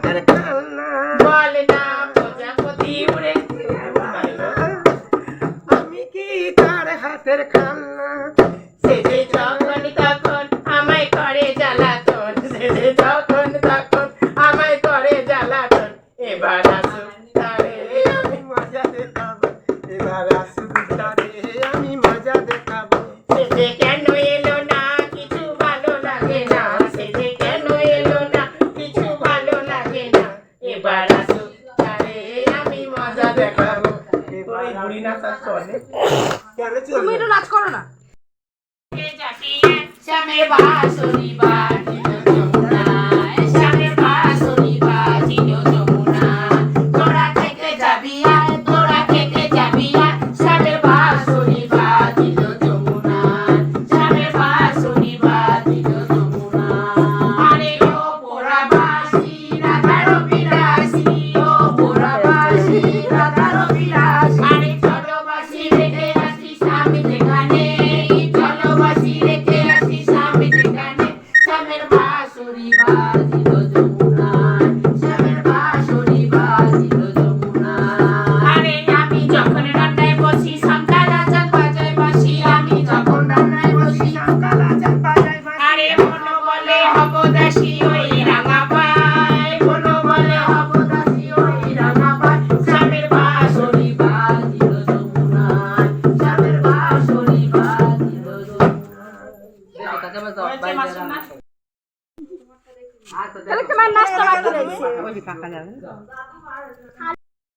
খেলনা। বল না প্রজাপতি উড়ে আমি কি তার হাতের খেলনা? সে যে যখন তখন আমায় করে জ্বালাতন সে যে যখন তখন আমায় করে জ্বালাতন এবার আসুন তারে আমি মজা দেখাবো এবার আসুক তারে আমি মজা দেখাবো। সে যে এবার আমি মজা দেখাবো। এবার বুড়ি না তার চলে তুমি একটু নাচ করো না। শ্যামের বাঁশরি বাজিল তাহলে তোমার নাচটা বাকি রয়েছে